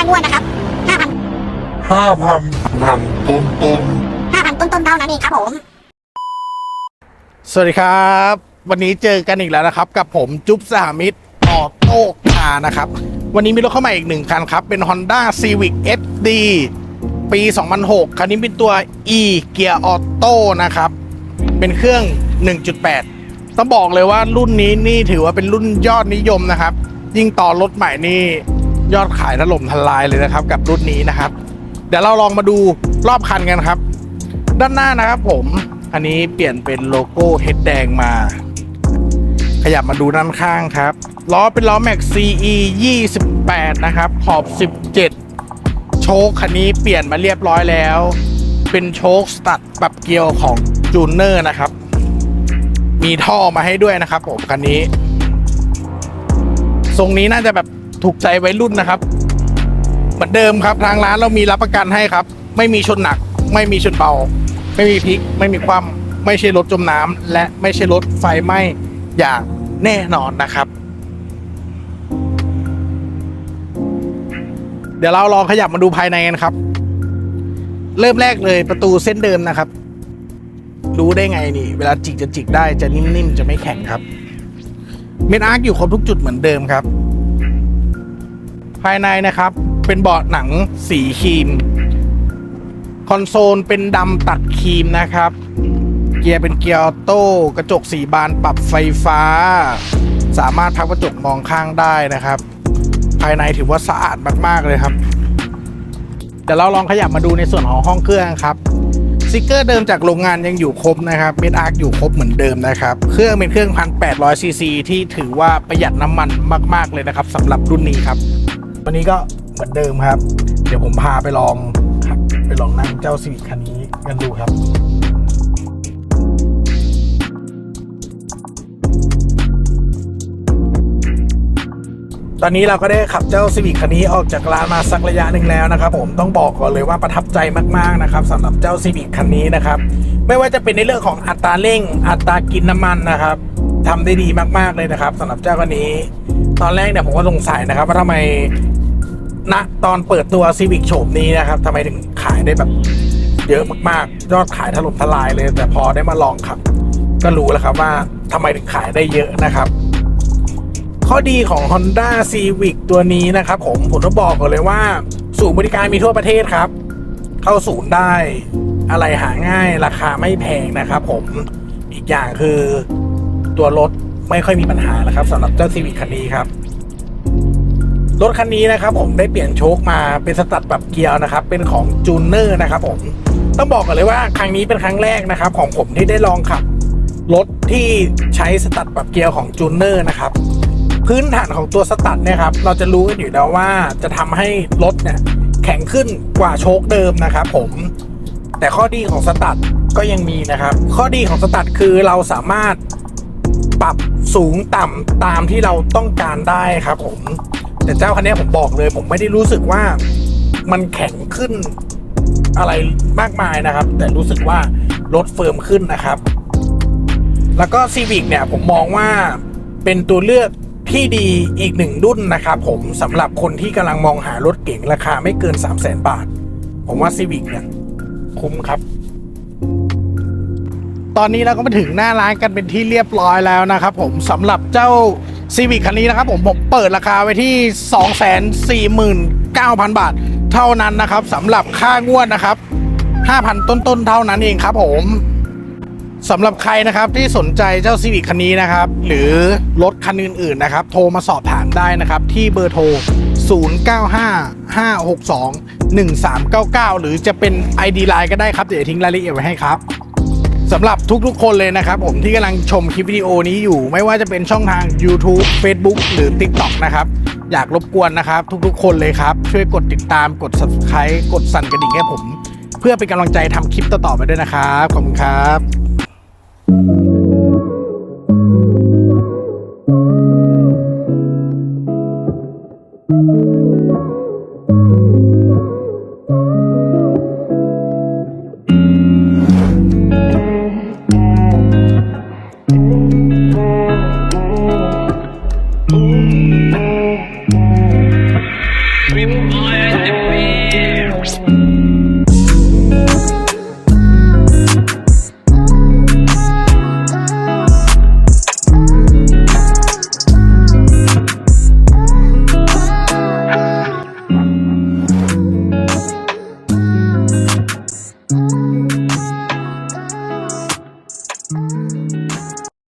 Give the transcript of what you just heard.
างวดนะครับห้าพันห้าพันพันต้นต้นห้าพันต้นๆเท่านั้นเองครับผม สวัสดีครับ วันนี้เจอกันอีกแล้วนะครับ กับผมจุ๊บสหมิตรออโต้คาร์นะครับ วันนี้มีรถเข้ามาอีกหนึ่งคันครับ เป็น Honda Civic SD ปี 2006 คันนี้เป็นตัว E เกียร์ออโต้นะครับ เป็นเครื่อง 1.8 ต้องบอกเลยว่ารุ่นนี้นี่ถือว่าเป็นรุ่นยอดนิยมนะครับ ยิ่งต่อรถใหม่นี่ ยอดขายถล่มทลายเลยนะครับ กับรุ่นนี้นะครับ เดี๋ยวเราลองมาดูรอบคันกันครับ ด้านหน้านะครับผม อันนี้เปลี่ยนเป็นโลโก้เฮดแดงมา ขยับมาดูด้านข้างครับล้อเป็นล้อแม็ก CE 28 นะครับ ขอบ 17 โชคคันนี้เปลี่ยนมาเรียบร้อยแล้ว เป็นโชคสตัดปรับเกียวของจูเนอร์นะครับ มีท่อมาให้ด้วยนะครับผมคันนี้ ทรงนี้น่าจะแบบ ถูกใจวัยรุ่นนะครับ เหมือนเดิมครับทางร้านเรามีรับประกันให้ครับ ไม่มีชนหนัก ไม่มีชนเบา ไม่มีพลิก ไม่มีความไม่ใช่รถจมน้ำและไม่ใช่รถไฟไหม้อย่างแน่นอนนะครับ เดี๋ยวเราลองขยับมาดูภายในกันครับ เริ่มแรกเลยประตูเส้นเดิมนะครับ รู้ได้ไงนี่ เวลาจิกจะจิกได้จะนิ่มๆจะไม่แข็งครับ เมนอาร์คอยู่ครบทุกจุดเหมือนเดิมครับ ภายในนะครับเป็นเบาะหนังสีครีม คอนโซลเป็นดำตัดครีมนะครับ เกียร์เป็นเกียร์ออโต้กระจกสีบานปรับไฟฟ้า สามารถพับกระจกมองข้างได้นะครับ ภายในถือว่าสะอาดมาก ๆ เลยครับเดี๋ยวเราลองขยับมาดูในส่วนของห้องเครื่องครับสติกเกอร์เดิมจากโรงงานยังอยู่ครบนะครับเมดอาร์คอยู่ครบเหมือนเดิมนะครับ เครื่องเป็นเครื่อง1,800ซีซีที่ถือว่าประหยัดน้ำมันมาก ๆ เลยนะครับสำหรับรุ่นนี้ครับ วันนี้ก็เหมือนเดิมครับ เดี๋ยวผมพาไปลองครับไปลองนั่งเจ้าซีวิคคันนี้กันดูครับตอนนี้เราก็ได้ขับเจ้าซีวิคคันนี้ออกจากร้านมาสักระยะหนึ่งแล้วนะครับผมต้องบอกก่อนเลยว่าประทับใจมากๆนะครับสำหรับเจ้าซีวิคคันนี้นะครับ ไม่ว่าจะเป็นในเรื่องของอัตราเร่ง อัตรากินน้ำมันนะครับทำได้ดีมากๆเลยนะครับสำหรับเจ้าคันนี้ ตอนแรกเนี่ยผมก็สงสัยนะครับ ว่าทำไม ณตอนเปิดตัวซีวิ c โฉมนี้นะครับทำไมถึงขายได้แบบเยอะมากๆ ยอดขายถล่มทลายเลย แต่พอได้มาลองขับ ก็รู้แล้วครับว่าทำไมถึงขายได้เยอะนะครับ ข้อดีของ Honda Civic ตัวนี้นะครับ ผมผมต้องบอกก่อนเลยว่า ศูนย์บริการมีทั่วประเทศครับ เข้าศูนย์ได้อะไรหาง่ายราคาไม่แพงนะครับผมอีกอย่างคือตัวรถไม่ค่อยมีปัญหานะครับสำหรับเจ้า Civic คันนี้ครับ รถคันนี้นะครับผมได้เปลี่ยนโชคมาเป็นสตัดปรับเกียร์นะครับ เป็นของจูเนอร์นะครับผมต้องบอกก่อนเลยว่าครั้งนี้เป็นครั้งแรกนะครับ ของผมที่ได้ลองขับรถที่ใช้สตัดปรับเกียร์ของจูเนอร์นะครับ พื้นฐานของตัวสตัดเนี่ยครับ เราจะรู้กันอยู่แล้วว่าจะทำให้รถเนี่ยแข็งขึ้นกว่าโชคเดิมนะครับ ผมแต่ข้อดีของสตัดก็ยังมีนะครับ ข้อดีของสตัดคือเราสามารถปรับสูงต่ำตามที่เราต้องการได้ครับผม แต่เจ้าคันนี้ผมบอกเลย ผมไม่ได้รู้สึกว่ามันแข็งขึ้นอะไรมากมายนะครับ แต่รู้สึกว่ารถเฟิร์มขึ้นนะครับ แล้วก็ซีวิ c เนี่ยผมมองว่าเป็นตัวเลือกที่ดีอีกหนึ่งรุ่นนะครับผมสำหรับคนที่กำลังมองหารถเก๋งราคาไม่เกิน 3 0 0 0 0 0บาท ผมว่าซีวิ c เนี่ยคุ้มครับ ตอนนี้เราก็มาถึงหน้าร้านกันเป็นที่เรียบร้อยแล้วนะครับผมสำหรับเจ้า ซีวิ c คันนี้นะครับผมผมเปิดราคาไว้ที่ 249,000 บาท เท่านั้นนะครับสำหรับค่างวดนะครับ 5,000 ต้นๆ เท่านั้นเองครับผมสำหรับใครนะครับที่สนใจเจ้าซีวิ c คันนี้นะครับ หรือรถคันอื่นๆนะครับ โทรมาสอบถามได้นะครับ ที่เบอร์โทร 0955621399 หรือจะเป็น ID Line ก็ได้ครับ เดี๋ยวทิ้งรายละเอียดไว้ให้ครับ สำหรับทุกๆ คนเลยนะครับผมที่กำลังชมคลิปวิดีโอนี้อยู่ ไม่ว่าจะเป็นช่องทาง YouTube Facebook หรือ TikTok นะครับ อยากรบกวนนะครับ ทุกๆ คนเลยครับ ช่วยกดติดตามกด Subscribe กดสั่นกระดิ่งให้ผม เพื่อเป็นกำลังใจทำคลิปต่อๆไปด้วยนะครับ ขอบคุณครับ